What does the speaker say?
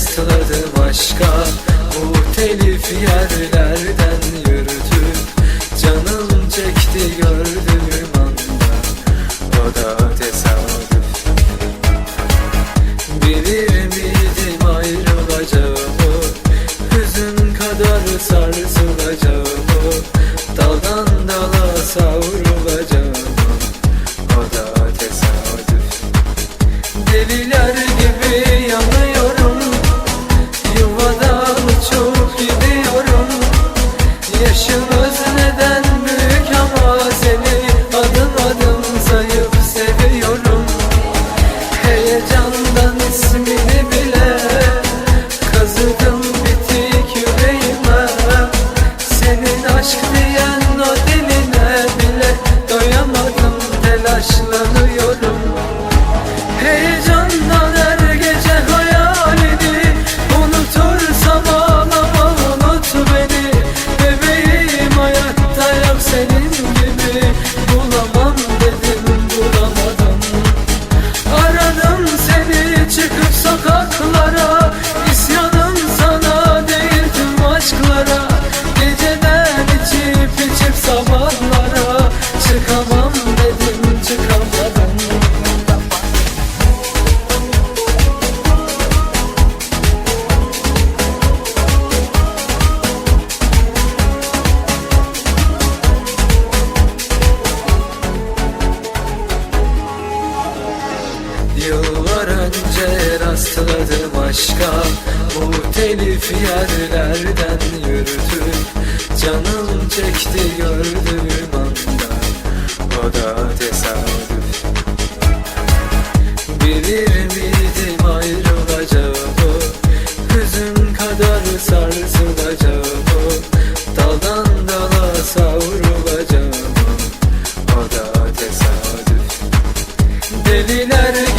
Rastladı başka bu telif yerlerden yürüdü. Canım çekti gördüğüm anda O da tesadüf. Bilir miydim ayrılacağımı? Hüzün kadar sarsın aşka Bu telif yerlerden yürüdüm. Canım çekti gördüğüm anda O da tesadüf. Bilir miydim ayrılacağımı? Hüzün kadar sarsılacağımı? Daldan dala savrulacağımı? O da tesadüf. Deliler